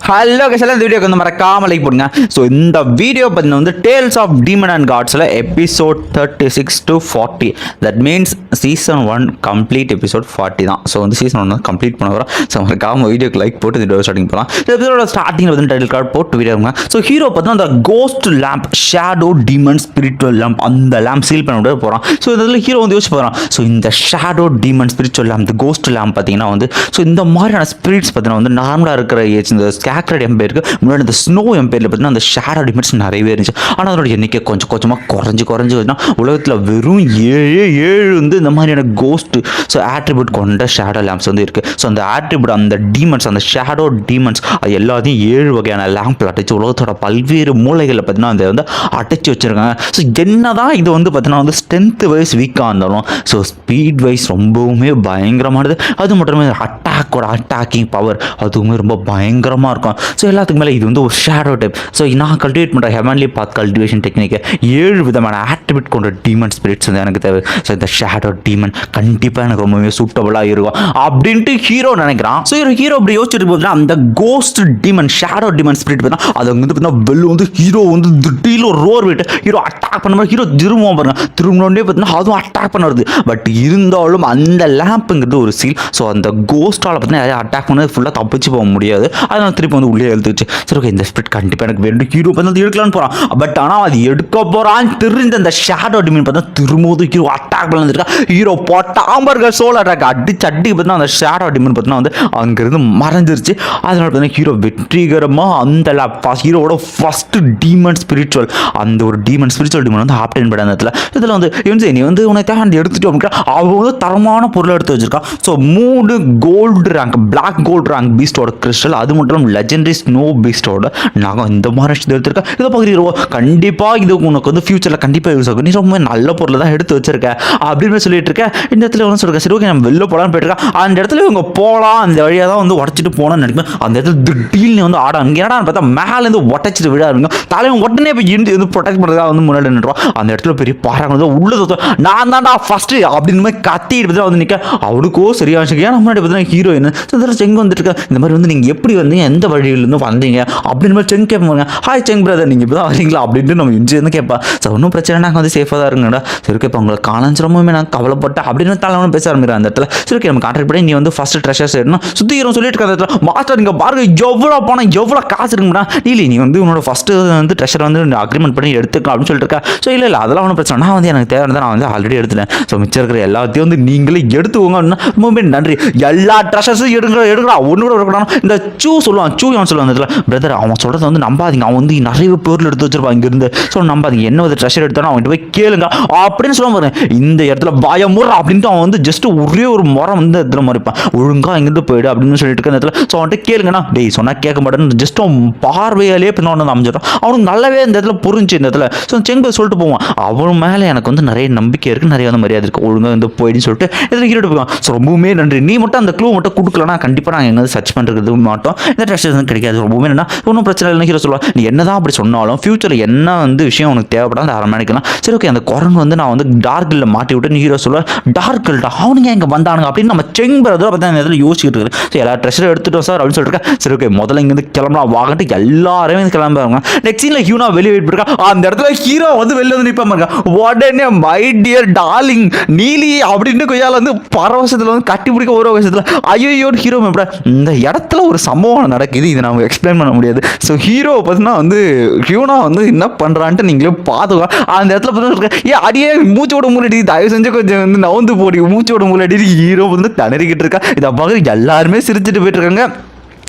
Hello கஷல இந்த வீடியோக்கு வந்து மறக்காம லைக் போடுங்க. ஸோ இந்த வீடியோ பார்த்தீங்கன்னா வந்து tales of demon and காட்ஸில் episode thirty six to forty that means season one complete episode forty தான். ஸோ வந்து சீசன் ஒன் கம்ப்ளீட் பண்ண வரோம் ஸோ மறக்காம வீடியோக்கு லைக் போட்டு இந்த வீடியோ ஸ்டார்டிங் போகலாம் இந்த எபிசோட ஸ்டார்டிங்கில் வந்து டைட்டில் கார்டு போட்டு வீடியோ ஸோ ஹீரோ பார்த்தீங்கன்னா அந்த ghost lamp shadow demon spiritual lamp அந்த லேம்ப் சீல் பண்ண விட போகிறான் ஸோ இதில் ஹீரோ வந்து யோசிச்சு போகிறான் ஸோ இந்த shadow demon spiritual lamp ghost lamp பார்த்தீங்கன்னா வந்து ஸோ இந்த மாதிரியான ஸ்பிரிட்ஸ் பார்த்தீங்கன்னா வந்து நார்மலாக இருக்கிற ஏஜ் இந்த ஸ்கேக்ரட் எம்பையருக்கு முன்னாடி அந்த ஸ்னோ எம்பையரில் பார்த்தீங்கன்னா அந்த ஷேடோ டிமெண்ட்ஸ் நிறையவே இருந்துச்சு. ஆனால் அதனோட எண்ணிக்கை கொஞ்சம் கொஞ்சமாக குறைஞ்சி குறைஞ்சி வச்சுன்னா உலகத்தில் வெறும் ஏழு ஏழு வந்து இந்த மாதிரியான கோஸ்ட் ஸோ ஆட்ரிபியூட் கொண்ட ஷேடோ லேம்ப்ஸ் வந்து இருக்குது ஸோ அந்த ஆட்ரிபியூட் அந்த டீமன்ஸ் அந்த ஷேடோ டீமன்ஸ் அது எல்லாத்தையும் ஏழு வகையான லேம்பில் அடைச்சு உலகத்தோட பல்வேறு மூலைகளில் பார்த்தீங்கன்னா அதை வந்து அடைச்சி வச்சுருக்காங்க. ஸோ என்ன தான் இது வந்து பார்த்தீங்கன்னா வந்து ஸ்ட்ரென்த்து வைஸ் வீக்காக இருந்தாலும் ஸோ ஸ்பீட் வைஸ் ரொம்பவுமே பயங்கரமானது. அது மட்டுமே அட்டாக்கோட அட்டாக்கிங் பவர் அதுவுமே ரொம்ப பயங்கரமாக இருக்கும். ஸோ எல்லாத்துக்கு மேலே இது வந்து ஒரு ஷேடோ டைப் ஸோ நான் கல்டிவேட் பண்ணுற ஹெவன்லி பாத் கல்டிவேஷன் டெக்னிக்கு ஏழு விதமான ஆட்ரிபியூட் கொண்ட டீமன் ஸ்பிரிட்ஸ் வந்து எனக்கு தேவை. ஸோ இந்த ஷேடோ டீமன் கண்டிப்பாக எனக்கு ரொம்பவே சூட்டபுளாக இருக்கும். அப்படின்ட்டு ஹீரோ நினைக்கிறான். ஸோ ஒரு ஹீரோ அப்படி யோசிச்சுட்டு பார்த்தீங்கன்னா அந்த ghost demon shadow demon spirit பார்த்தா அது வந்து பார்த்தீங்கன்னா வெல்லு வந்து ஹீரோ வந்து திடீர்னு ஒரு ரோர் விட்டு ஹீரோ அட்டாக் பண்ண ஹீரோ திரும்பவும் பாருங்க. திரும்பினோடனே பார்த்தீங்கன்னா அதுவும் அட்டாக் பண்ண வருது. பட் இருந்தாலும் அந்த லேம்புங்கிறது ஒரு சீல் ஸோ அந்த கோஸ்டால் பார்த்தீங்கன்னா அட்டாக் பண்ணது ஃபுல்லாக தப்பிச்சு போக முடியாது. அதனால் திருப்பி வந்து உள்ளே எழுத்துச்சு சரி ஓகே இந்த ஸ்பிரிட் கண்டிப்பாக எனக்கு வேண்டும் ஹீரோ பார்த்து எடுக்கலான்னு போகிறான் பட் ஆனால் அது எடுக்க போகிறான்னு தெரிஞ்ச அந்த ஷேடோ டிமின் பார்த்தா திரும்பவும் ஹீரோ அட்டாக் பண்ணிருக்கா ஹீரோ போட்டாம்பர்கள் சோல் அட்டாக் அடிச்சு அடிக்கு பார்த்தீங்கன்னா அந்த ஷேடோ டிமின் பார்த்தீங்கன்னா வந்து அங்கேருந்து மறைஞ்சிருச்சு. அதனால பார்த்தீங்கன்னா ஹீரோ வெற்றிகரமாக அந்த ஹீரோவோட ஃபர்ஸ்ட் டீமன் ஸ்பிரிச்சுவல் அந்த ஒரு டீமன் ஸ்பிரிச்சுவல் டீமன் வந்து ஆப்டைன் பண்ண அந்த இடத்துல இதில் வந்து இவன் நீ வந்து உனக்கு தேவை எடுத்துட்டு அப்படின்னா அவங்க தரமான பொருளை எடுத்து வச்சிருக்கான். ஸோ மூணு gold rank black gold rank பீஸ்டோட crystal அது மட்டும் இல்லாமல் லெஜெண்டரி ஸ்னோ பீஸ்டோட நாங்கள் இந்த மாதிரி விஷயத்தை எடுத்திருக்கேன் இதை பார்க்குறீங்க கண்டிப்பாக இது உனக்கு வந்து ஃபியூச்சரில் கண்டிப்பாக யூஸ் ஆகும். நீ ரொம்ப நல்ல பொருளை தான் எடுத்து வச்சிருக்க. அப்படின்னு சொல்லிட்டு இருக்கேன். இந்த இடத்துல ஒன்று சொல்லிருக்க சரி ஓகே நம்ம வெளில போகலான்னு போயிட்டுருக்கேன் அந்த இடத்துல இவங்க போகலாம் அந்த வழியாக தான் வந்து உடச்சிட்டு போகணும்னு நினைப்பேன் அந்த இடத்துல திடீர்னு வந்து ஆட அங்கே என்னடா பார்த்தா மேலேருந்து உடச்சிட்டு விழாருங்க தலைவன் உடனே போய் இருந்து வந்து ப்ரொடெக்ட் பண்ணுறதா வந்து முன்னாடி நின்றுவான் அந்த இடத்துல பெரிய பாறாங்க வந்து உள்ள நான் தான்டா ஃபஸ்ட்டு அப்படின்னு மாதிரி கத்திட்டு தான் வந்து நிற்க அவனுக்கோ சரியா ஏன்னா முன்னாடி பார்த்தீங்கன்னா ஹீரோயின் இதில் செங்கு வந்துட்டு இருக்க? இந்த மாதிரி வந்து நீங்கள் எப்படி வந்து எந்த எந்த வழியிலேருந்து வந்தீங்க? அப்படின்னு மாதிரி செங் கேட்பாங்க. ஹாய் செங் பிரதர் நீங்கள் இப்போ தான் வரீங்களா அப்படின்ட்டு நம்ம இஞ்சி வந்து கேட்பேன் சார் ஒன்றும் பிரச்சனை நாங்கள் வந்து சேஃபாக தான் இருங்கடா சரி ஓகே இப்போ உங்களை காலஞ்சு நான் கவலைப்பட்டேன். அப்படின்னு தலைவனும் பேச ஆரம்பிக்கிறேன் அந்த இடத்துல. சரி ஓகே நம்ம கான்ட்ராக்ட் பண்ணி நீ வந்து ஃபர்ஸ்ட் ட்ரெஷர்ஸ் எடுக்கணும். சுற்றி சொல்லிட்டு இருக்க இடத்துல மாஸ்டர் நீங்கள் பாருங்க எவ்வளோ பணம் எவ்வளோ காசு இருக்குங்கடா இல்லை நீ வந்து உன்னோட ஃபஸ்ட்டு வந்து ட்ரெஷர் வந்து அக்ரிமெண்ட் பண்ணி எடுத்துக்கலாம் அப்படின்னு சொல்லிட்டு இருக்கா. ஸோ இல்லை இல்லை அதெல்லாம் ஒன்றும் பிரச்சனை நான் வந்து எனக்கு தேவையானதை நான் வந்து ஆல்ரெடி எடுத்துட்டேன். ஸோ மிச்சம் இருக்கிற எல்லாத்தையும் வந்து நீங்களே எடுத்துக்கோங்க. அப்படின்னா ரொம்பவே நன்றி. எல்லா ட்ரெஷர்ஸும் எடுக்கிற எடுக்கிறா ஒன்று கூட இருக்கணும் இந்த சூ சொல்லுவாங்க சூயான் அவன் சொல்லுவான் அந்த பிரதர் அவன் சொல்கிறத வந்து நம்பாதீங்க. அவன் வந்து நிறைய பொருள் எடுத்து வச்சிருப்பான் இங்கிருந்து. ஸோ நம்பாதீங்க. என்ன ஒரு ட்ரெஷர் எடுத்தாலும் அவன்கிட்ட போய் கேளுங்க. அப்படின்னு சொல்ல பாருங்க. இந்த இடத்துல பயமுறை அப்படின்ட்டு அவன் வந்து ஜஸ்ட் ஒரே ஒரு முறை வந்து இடத்துல மறைப்பான். ஒழுங்காக இங்கிருந்து போயிடு அப்படின்னு சொல்லிட்டு இருக்க இடத்துல. ஸோ அவன்கிட்ட கேளுங்கண்ணா. டேய் சொன்னால் கேட்க மாட்டேன்னு ஜஸ்ட் அவன் பார்வையாலே பின்ன அமைஞ்சிடும் அவனுக்கு நல்லாவே இந்த இடத்துல புரிஞ்சு இந்த இடத்துல. ஸோ செங்கு சொல்லிட்டு போவான். அவன் மேலே எனக்கு வந்து நிறைய நம்பிக்கை இருக்குது நிறைய வந்து மரியாதை இருக்குது ஒழுங்காக வந்து போயிடுன்னு சொல்லிட்டு இதில் ஹீரோட்டு போவான் ஸோ ரொம்பவுமே நன்றி. நீ மட்டும் அந்த க்ளூ மட்டும் கொடுக்கலன்னா கண்டிப்பாக நாங்கள் எங்கே சர்ச் பண்ணுறது மாட்டோம். இந்த ட்ரெஸ் கிடைக்காது. ரொம்பவுமே என்ன ஒன்றும் பிரச்சனை இல்லைன்னு ஹீரோ சொல்லுவான் நீ என்ன தான் அப்படி சொன்னாலும் ஃபியூச்சரில் என்ன வந்து விஷயம் உனக்கு தேவைப்படாது அந்த அரமணிக்கலாம் சரி ஓகே அந்த குரங்கு வந்து நான் வந்து டார்க்கில் மாட்டி விட்டு நீ ஹீரோ சொல்லுவேன் டார்க்கில்டா அவனுங்க எங்கே வந்தானுங்க? அப்படின்னு நம்ம செங் பிரதர் பார்த்தா இந்த இடத்துல யோசிச்சுட்டு இருக்கு ஸோ எல்லா ட்ரெஸ்ஸும் எடுத்துட்டோம் சார் அப்படின்னு சொல்லிட்டு சரி ஓகே முதல்ல இங்கேருந்து கிளம்பலாம் வாங்கிட்டு எல்லாருமே வந்து கிளம்புறாங்க. நெக்ஸ்ட் சீனில் ஹியூனா வெளியே வெயிட் இருக்கா. அந்த இடத்துல ஹீரோ வந்து வெளில வந்து நிற்பாம இருக்கா உடனே மை டியர் டார்லிங் நீலி அப்படின்னு கொய்யால வந்து பரவசத்தில் வந்து கட்டி பிடிக்க ஒரு வருஷத்தில் ஐயோ ஹீரோ எப்படி இந்த இடத்துல ஒரு சம்பவம் நடக்குது இதை நம்ம எக்ஸ்பிளைன் பண்ண முடியாது. ஸோ ஹீரோ பார்த்தீங்கன்னா வந்து ஹியூனா வந்து என்ன பண்ணுறான்ட்டு நீங்களே பார்த்துக்கலாம் அந்த இடத்துல பார்த்தீங்கன்னா ஏ அடியே மூச்சு விட தயவு செஞ்சு கொஞ்சம் வந்து நவுந்து போடி. மூச்சு விட அடி ஹீரோ வந்து திணறிக்கிட்டு இருக்கா. இதை பார்க்க எல்லாருமே சிரிச்சுட்டு போயிட்டு இருக்காங்க.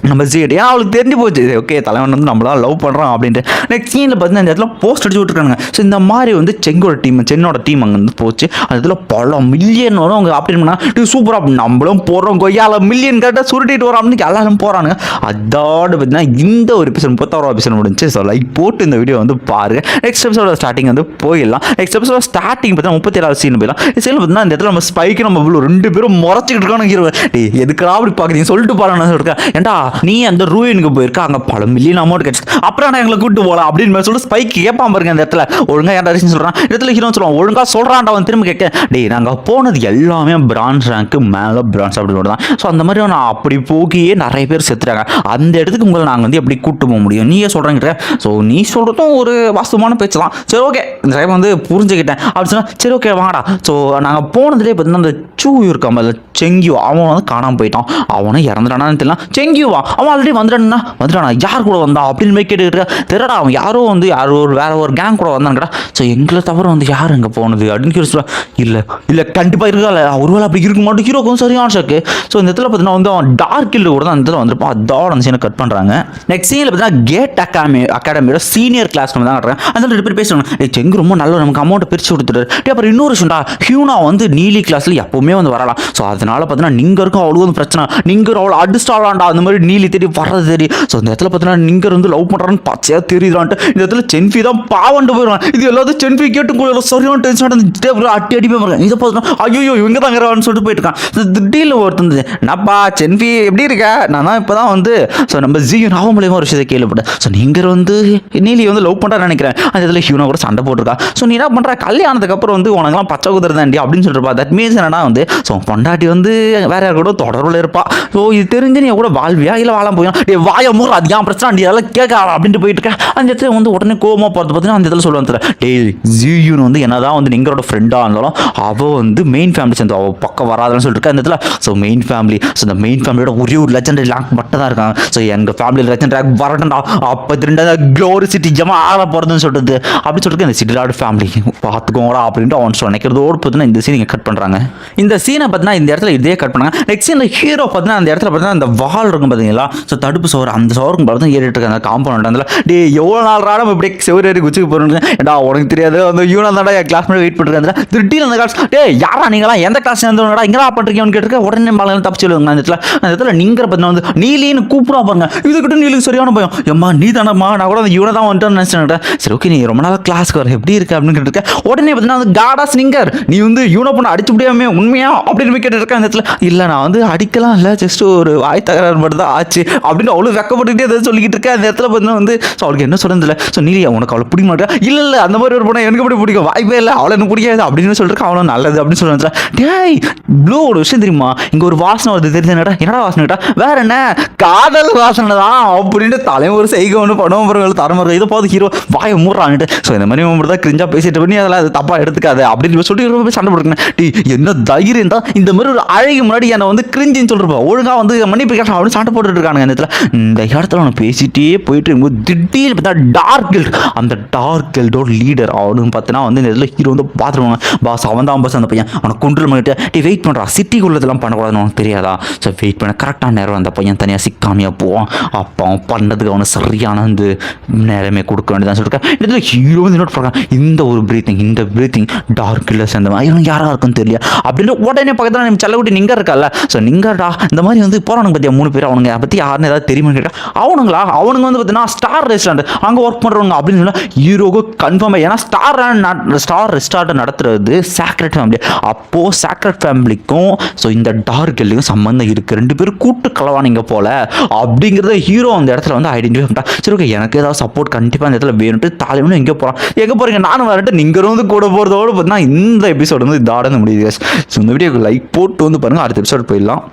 நம்ம சீட் ஏன் அவளுக்கு தெரிஞ்சு போச்சு. ஓகே தலைவன் வந்து நம்மளால லவ் பண்ணுறான் அப்படின்ட்டு. நெக்ஸ்ட் சீனில் பார்த்தீங்கன்னா இந்த இடத்துல போஸ்ட் அடிச்சு விட்டுருக்காங்க ஸோ இந்த மாதிரி வந்து செங்கோட டீம் சென்னோட டீம் அங்கே வந்து போச்சு. அந்த இடத்துல பல மில்லியன் வரும். அவங்க அப்படின்னு பண்ணா சூப்பராக நம்மளும் போடுறோம் கொய்யால மில்லியன் கரெக்டாக சுருட்டிட்டு வரோம் அப்படின்னு எல்லாரும் போகிறானுங்க அதோட பார்த்தீங்கன்னா இந்த ஒரு எபிசோட் முப்பத்தாறு எபிசோட் முடிஞ்சு ஸோ லைக் போட்டு இந்த வீடியோ வந்து பாருங்கள் நெக்ஸ்ட் எபிசோட ஸ்டார்டிங் வந்து போயிடலாம். நெக்ஸ்ட் எபிசோட ஸ்டார்டிங் பார்த்தீங்கன்னா முப்பத்தி ஏழாவது சீன் போயிடலாம். சீன் பார்த்தீங்கன்னா இந்த இடத்துல நம்ம ஸ்பைக்கு நம்ம இவ்வளோ ரெண்டு பேரும் முறைச்சிக்கிட்டு இருக்கோம் ஹீரோ டேய் அப்படி பார்க்குறீங்க சொல்லிட்டு பாருங்க இருக்கேன் ஏன்டா நீ அந்த ரூயினுக்கு போயிருக்க அங்கே பல மில்லியன் அமௌண்ட் கிடைச்சு அப்புறம் நான் எங்களை கூட்டு போகலாம் அப்படின்னு சொல்லிட்டு ஸ்பைக் கேட்பான் பாருங்க அந்த இடத்துல. ஒழுங்கா ஏன்டா ரீசன் சொல்கிறான் இடத்துல ஹீரோ சொல்லுவான். ஒழுங்கா சொல்கிறான்டா அவன் திரும்ப கேட்க. டேய் நாங்கள் போனது எல்லாமே பிரான்ஸ் ரேங்க்கு மேலே பிரான்ஸ் அப்படின்னு தான் ஸோ அந்த மாதிரி நான் அப்படி போகியே நிறைய பேர் செத்துறாங்க அந்த இடத்துக்கு உங்களை நாங்கள் வந்து எப்படி கூட்டு போக முடியும்? நீயே சொல்கிறேங்கிட்ட ஸோ நீ சொல்கிறதும் ஒரு வாஸ்தவமான பேச்சு தான். சரி ஓகே இந்த டைம் வந்து புரிஞ்சுக்கிட்டேன். அப்படி சொன்னா சரி ஓகே வாடா. ஸோ நாங்கள் போனதுலேயே பார்த்தீங்கன்னா அந்த சூ இருக்கான் அதில் செங்கியூ அவன் வந்து காணாமல் போயிட்டான். அவனும் இறந்துட்டானான்னு தெரியல. செங்கியூவா அவன் ஆல்ரெடி வந்துட்டான்னா வந்துட்டானா? யார் கூட வந்தான் அப்படின்னு போய் கேட்டுக்கிட்டு தெரியடா அவன் யாரோ வந்து யாரோ ஒரு வேற ஒரு கேங் கூட வந்தாங்கடா ஸோ எங்களை தவிர வந்து யார் அங்கே போனது? அப்படின்னு கேட்டு சொல்ல இல்லை இல்லை கண்டிப்பாக இருக்கல ஒருவேளை அப்படி இருக்க மாட்டோம் ஹீரோக்கும் சரியான ஷாக்கு ஸோ இந்த இடத்துல பார்த்தீங்கன்னா வந்து அவன் டார்க் கில்டு கூட தான் அந்த இடத்துல வந்திருப்பான். அதோட அந்த சீனை கட் பண்ணுறாங்க நெக்ஸ்ட் சீனில் பார்த்தீங்கன்னா கேட் அகாடமி அகாடமியோட சீனியர் கிளாஸ் தான் காட்டுறாங்க அந்த ரெண்டு பேர் பேசுவாங்க. செங்கு ரொம்ப நல்ல நமக்கு அமௌண்ட்டை பிரித்து கொடுத்துட்டு அப்புறம் இன்னொரு விஷயம்டா. ஹியூனா வந்து நீலி கிளாஸில் எப்பவுமே வந்து வரலாம். ஸோ அதனால பார்த்தீங்கன்னா நீங்கள் இருக்கும் அவ்வளோ வந்து பிரச்சனை. நீங்கள் அவ்வளோ அடிஸ்டாலாண்டா அந்த மாதிரி நீலி தேடி வர்றது தேடி. ஸோ இந்த இடத்துல பார்த்தீங்கன்னா நீங்கள் வந்து லவ் பண்ணுறான்னு பச்சையாக தெரியுதான்ட்டு இந்த இடத்துல சென்ஃபி தான் பாவண்டு போயிடுவான் இது எல்லாத்தையும் சென்ஃபி கேட்டு கூட சரியான டென்ஷன் அட்டி அடி போய் இதை பார்த்தா ஐயோ இவங்க தான் இருக்கிறான்னு சொல்லிட்டு போயிட்டு இருக்கான் திடீர்னு ஒருத்தந்து என்னப்பா சென்ஃபி எப்படி இருக்க? நான் தான் இப்போ தான் வந்து ஸோ நம்ம ஜியோ நாவ மூலியமாக ஒரு விஷயத்தை கேள்விப்பட்டேன். ஸோ நீங்கள் வந்து நீலி வந்து லவ் பண்ணுறான்னு நினைக்கிறேன். அந்த இதில் ஹியூனா கூட சண்டை போட்டிருக்கா. ஸோ நீ என்ன பண்ணுற கல்யாணத்துக்கு அப்புறம் வந்து உனக்கெல்லாம் பச்சை குதிரதாண்டி அப்படின்னு சொல்லிருப்பா. தட் மீன்ஸ் என்னன்னா வந்து ஸோ பொண்டாட்டி வந்து வேற யார் கூட தொடர்பில் இருப்பா. ஸோ இது தெரிஞ்சு நீ கூட வாழ்வியா? இல்லை வாழ போயும் டே வாய மூற அது ஏன் பிரச்சனை? நீ அதெல்லாம் கேட்க அப்படின்ட்டு போயிட்டு இருக்க. அந்த இடத்துல வந்து உடனே கோவமா போகிறது பார்த்தீங்கன்னா அந்த இடத்துல சொல்லுவாங்க டே ஜியூன்னு வந்து என்னதான் வந்து நீங்களோட ஃப்ரெண்டாக இருந்தாலும் அவள் வந்து மெயின் ஃபேமிலி சேர்ந்து அவள் பக்கம் வராதுன்னு சொல்லிட்டு இருக்கா அந்த இடத்துல. ஸோ மெயின் ஃபேமிலி ஸோ இந்த மெயின் ஃபேமிலியோட ஒரே ஒரு லெஜண்டரி லேங்க் மட்டும் தான் இருக்காங்க ஸோ எங்கள் ஃபேமிலியில் லெஜண்ட் ரேங்க் வரட்டா அப்போ திருண்டா க்ளோரி சிட்டி ஜமா ஆக போகிறதுன்னு சொல்லிட்டு அப்படின்னு சொல்லிட்டு இந்த சிட்டிலாடு ஃபேமிலி பார்த்துக்கோங்கடா அப்படின்ட்டு அவன் சொல்ல நினைக்கிறதோடு பார்த்தீங்கன்னா இந்த சீன் கட் பண்ணுறாங்க இந்த சீனை பார்த்தீங்கன்னா இந்த இடத்துல இதே கட் பண்ணாங்க. நெக்ஸ்ட் இந்த ஹீரோ பார்த்தீங்கன்னா அந்த இடத்துல பார்த்தீங்கன்னா அந்த வால் இருக்கும் பார்த்தீங்களா ஸோ தடுப்பு சோறு அந்த சோறுக்கு பார்த்து ஏறிட்டு இருக்க அந்த காம்பவுண்ட் அதில் டே எவ்வளோ நாள் ராடம் இப்படி செவரு ஏறி குச்சிக்கு போகிறேன் ஏடா உனக்கு தெரியாது. அந்த யூனா தாண்டா என் கிளாஸ்மேட் வெயிட் பண்ணுறேன் திடீர்னு அந்த கிளாஸ் டே யாரா நீங்களாம்? எந்த கிளாஸ் சேர்ந்தவங்கடா இங்கடா பண்ணுறீங்கன்னு கேட்டுருக்க உடனே மலை தப்பிச்சு சொல்லுவாங்க அந்த இடத்துல அந்த இடத்துல நீங்கிற பார்த்தீங்கன்னா வந்து நீலின்னு கூப்பிடா பாருங்க. இதுக்கிட்ட நீலுக்கு சரியான பயம். எம்மா நீ தானம்மா? நான் கூட அந்த யூனை தான் வந்துட்டு நினச்சேன். சரி ஓகே நீ ரொம்ப நாள் கிளாஸ்க்கு வர. எப்படி இருக்கு? அப்படின்னு கேட்டுருக்க உடனே பார்த்தீங்கன்னா வந்து காடாஸ் நீங்கர் நீ வந்து யூனை பண்ண அடிச்சு முடியாமே உண்மையா? அப்படின்னு கேட்டுருக்கேன் கேட்டுருக்க அந்த இடத்துல. இல்லை நான் வந்து அடிக்கலாம் இல்லை. ஜஸ்ட் ஒரு வாய் தகராறு மட்டும் தான் ஆச்சு அப்படின்னு அவ்வளோ வெக்கப்பட்டுக்கிட்டே எதாவது சொல்லிக்கிட்டு இருக்கேன் அந்த இடத்துல பார்த்தீங்கன்னா வந்து ஸோ அவளுக்கு என்ன சொல்றது ஸோ நீலியா உனக்கு அவளை பிடிக்க மாட்டேன் இல்லை இல்லை அந்த மாதிரி ஒரு பொண்ணை எனக்கு எப்படி பிடிக்கும்? வாய்ப்பே இல்லை. அவளை எனக்கு பிடிக்காது. அப்படின்னு சொல்லிட்டு அவளும் நல்லது. அப்படின்னு சொல்லுவாங்க டேய் ப்ளூ ஒரு விஷயம் தெரியுமா? இங்கே ஒரு வாசனை வருது. தெரியுது என்னடா? என்னடா வாசனை கேட்டா வேற என்ன? காதல் வாசனை தான். அப்படின்ட்டு தலைமுறை ஒரு ஒன்று படம் பிறகு தரமுறை இதை பார்த்து ஹீரோ வாயை மூடுறான்ட்டு ஸோ இந்த மாதிரி மட்டும் தான் கிரிஞ்சா பேசிட்டு பண்ணி அதெல்லாம் அது தப்பா எடுத்துக்காது. அப்படின்னு சொல்லி ரொம்ப போய் சண்டை போடுங்க டீ என்ன தைரியம் தான்? இந்த மாதிரி ஒரு அழகு முன்னாடி என்னை வந்து கிரிஞ்சின்னு சொல்லிருப்பா. ஒழுங்கா வந்து மன்னிப்பு கேட்டான் அப்படின்னு சண்டை போட்டுட்ருக்கானுங்க இந்த இடத்துல. இந்த இடத்துல அவனை பேசிகிட்டே போயிட்டு இருக்கும்போது திடீர்னு பார்த்தா டார்க் கில்ட் அந்த டார்க் கில்டோட லீடர் அவனு பார்த்தீங்கன்னா வந்து இந்த இடத்துல ஹீரோ வந்து பார்த்துருவாங்க பாஸ் அவன் தான் பாஸ் அந்த பையன். அவனை கொண்டு பண்ணிட்டு டே வெயிட் பண்ணுறா சிட்டிக்குள்ளதெல்லாம் பண்ணக்கூடாதுன்னு உனக்கு தெரியாதா? ஸோ வெயிட் பண்ண. கரெக்டான நேரம் அந்த பையன் தனியாக சிக்காமையாக போவான். அப்போ அவன் பண்ணதுக்கு அவனுக்கு சரியான வந்து நேரமே கொடுக்க வேண்டியதான் சொல்லிருக்கேன் இதில் ஹீரோ வந்து நோட் பண்ணுறான் இந்த ஒரு பிரீத்திங் இந்த பிரீத்திங் டார்க் இல்லை சேர்ந்த மாதிரி இவன் யாராக இருக்குன்னு தெரியல அப்படின்னு உடனே பக்கத்தில் நம்ம செல்லக்குட்டி நிங்கர் இருக்கல்ல ஸோ நிங்கர்டா இந்த மாதிரி வந்து போகிறானுங்க பார்த்தியா மூணு பேர் அவனுங்க. அதை பற்றி யாருன்னு ஏதாவது தெரியுமான்னு கேட்டால் அவனுங்களா? அவனுங்க வந்து பார்த்தீங்கன்னா ஸ்டார் ரெஸ்டாரண்ட் அங்கே ஒர்க் பண்ணுறவங்க அப்படின்னு சொன்னால் ஹீரோக்கு கன்ஃபார்ம் ஏன்னா ஸ்டார் ஸ்டார் ரெஸ்டாரண்ட் நடத்துறது சாக்ரெட் ஃபேமிலி அப்போது சேக்ரெட் ஃபேமிலிக்கும் ஸோ இந்த டார்க் கில்லையும் சம்மந்தம் இருக்குது ரெண்டு பேரும் கூட்டு கலவானிங்க போல. அப்படிங்கிறத ஹீரோ அந்த இடத்துல வந்து ஐடென்டிஃபை பண்ணிட்டா சரி ஓகே எனக்கு ஏதாவது சப்போர்ட் கண்டிப்பாக அந்த இடத்துல வேணும்ட்டு தலைவனும் எங்கே போகிறான் எங்கே போகிறீங்க நானும் வரட்டு நீங்கள் வந்து கூட போகிறதோடு பார்த்தீங்கன்னா இந்த எபிசோடு வந்து இதாட முடியுது ஸோ இந்த வீடியோக்கு லைக் போட்டு வந்து பாருங்கள் அடுத்த எபிசோட் போயிடலாம்.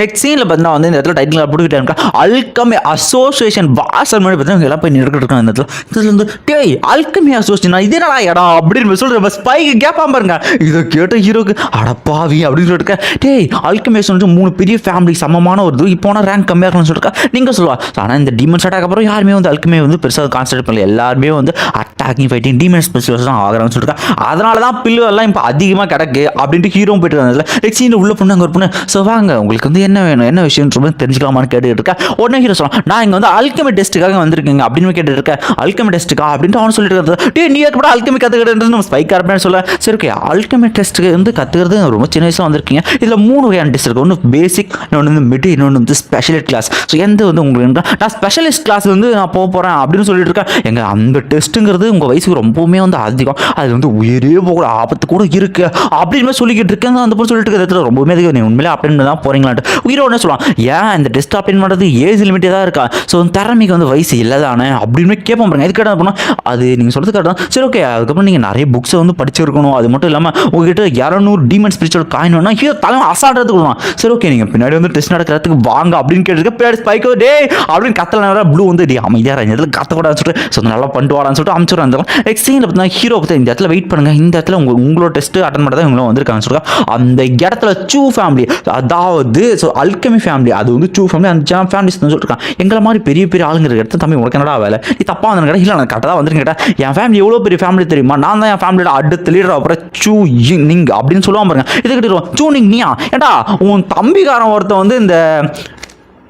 நெக்ஸ்ட் சீனில் பார்த்தீங்கன்னா வந்து இந்த இடத்துல டைட்டில் போட்டுக்கிட்டே அல்கமி அசோசியேஷன் வாசல் மாதிரி பார்த்தீங்கன்னா எல்லாம் போய் நின்றுட்டு இருக்காங்க இந்த இடத்துல. இதில் வந்து டேய் அல்கமி அசோசியேஷன் இது என்னடா இடம்? அப்படின்னு சொல்கிற ஸ்பைக்கு கேட்பாம பாருங்க. இதை கேட்ட ஹீரோக்கு அடப்பாவி அப்படின்னு சொல்லிட்டு டேய் அல்கமே சொல்லிட்டு மூணு பெரிய ஃபேமிலி சமமான ஒரு இது. இப்போ ரேங்க் கம்மியாக இருக்கணும்னு சொல்லிட்டு நீங்கள் சொல்லுவா. ஆனால் இந்த டீமன்ஸ் அட்டாக் அப்புறம் யாருமே வந்து அல்கமே வந்து பெருசாக கான்சன்ட்ரேட் பண்ணல. எல்லாருமே வந்து அட்டாக்கிங் ஃபைட்டிங் டீமன் ஸ்பெஷலிஸ்ட் தான் ஆகிறான்னு சொல்லிட்டு அதனால தான் பில்லு எல்லாம் இப்போ அதிகமாக கிடக்கு. அப்படின்ட்டு ஹீரோ போயிட்டு இருந்ததில்ல நெக்ஸ்ட் உள்ள பொண்ணு அங்கே ஒரு பொண்ணு. ஸோ வாங்க உங்களுக்கு வந்து என்ன வேணும் என்ன விஷயம் தெரிஞ்சுக்கலாமான்னு கேட்டுட்டு இருக்கேன். உடனே ஹீரோ சொல்லலாம் நான் இங்கே வந்து அல்கமி டெஸ்ட்டுக்காக வந்திருக்கேங்க அப்படின்னு கேட்டுட்டு இருக்கேன். அல்கமி டெஸ்ட்டுக்கா அப்படின்ட்டு அவன் சொல்லிட்டு இருக்கிறது டே நீ கூட அல்கமி கற்றுக்கிட்டு நம்ம ஸ்பைக் அப்படின்னு சொல்ல. சரி ஓகே அல்கமி டெஸ்ட்டுக்கு வந்து கற்றுக்கிறது ரொம்ப சின்ன வயசாக வந்திருக்கீங்க. இதில் மூணு வகையான டெஸ்ட் இருக்குது ஒன்று பேசிக் இன்னொன்று வந்து மிட் இன்னொன்று வந்து ஸ்பெஷலிஸ்ட் கிளாஸ் ஸோ எந்த வந்து உங்களுக்கு நான் ஸ்பெஷலிஸ்ட் கிளாஸ் வந்து நான் போக போகிறேன் அப்படின்னு சொல்லிட்டு இருக்கேன். எங்கள் அந்த டெஸ்ட்டுங்கிறது உங்கள் வயசுக்கு ரொம்பவுமே வந்து அதிகம். அது வந்து உயிரே போகிற ஆபத்து கூட இருக்குது அப்படின்னு சொல்லிக்கிட்டு இருக்கேன். அந்த பொண்ணு சொல்லிட்டு இருக்கிற ரொம்பவுமே அதிகம். நீ உண்மையிலே அப்படின்னு தான் போகிறீங்களா டெஸ்ட் ஹீரோ என்ன சொல்லுவான். ஏன் இந்த டெஸ்ட் அப்ளைன் பண்ணுறது ஏஜ் லிமிட்டே தான் இருக்கா? ஸோ திறமைக்கு வந்து வயசு இல்லை தானே அப்படின்னு கேட்போம் பாருங்க. எதுக்கு என்ன பண்ணோம் அது நீங்கள் சொல்கிறது கரெக்ட் தான். சரி ஓகே அதுக்கப்புறம் நீங்கள் நிறைய புக்ஸை வந்து படிச்சிருக்கணும். அது மட்டும் இல்லாமல் உங்ககிட்ட இரநூறு டீமன் ஸ்பிரிச்சுவல் காயின் வேணும்னா ஹீரோ தலை அசாடுறதுக்கு விடுவான் சரி ஓகே நீங்கள் பின்னாடி வந்து டெஸ்ட் நடக்கிறதுக்கு வாங்க அப்படின்னு கேட்டுருக்க பின்னாடி ஸ்பைக்கோ டே அப்படின்னு கத்தல ப்ளூ வந்து டே அமைதியாக இந்த இடத்துல கத்தக்கூடாதுன்னு சொல்லிட்டு ஸோ நல்லா பண்ணிட்டு வாடான்னு சொல்லிட்டு அனுப்பிச்சுடுறாங்க நெக்ஸ்ட் சீனில் பார்த்தா ஹீரோ பற்றி இந்த இடத்துல வெயிட் பண்ணுங்க. இந்த இடத்துல உங்க உங்களோட டெஸ்ட் அட்டன் பண்ண தான் இவங்களும் வந்திருக்காங்க சொல்லுங்க அந்த இடத்துல சூ ஃபேமிலி அதாவது ஸோ அல்கமி ஃபேமிலி அது வந்து சூ ஃபேமிலி அந்த ஜாம் ஃபேமிலிஸ் தான் சொல்லிருக்கான் எங்களை மாதிரி பெரிய பெரிய ஆளுங்க இருக்கிற இடத்துல தம்பி உனக்கு என்னடா வேலை? நீ தப்பாக வந்து கேட்டா இல்லை நான் கரெக்டாக தான் வந்திருக்கேன் கேட்டேன் என் ஃபேமிலி எவ்வளோ பெரிய ஃபேமிலி தெரியுமா? நான் தான் என் ஃபேமிலியோட அடுத்த லீடர் அப்புறம் சூ நிங் அப்படின்னு சொல்லுவான் பாருங்க. இது கிட்ட சூ நிங் நீயா? ஏட்டா உன் தம்பிக்காரன் ஒருத்தன் வந்து இந்த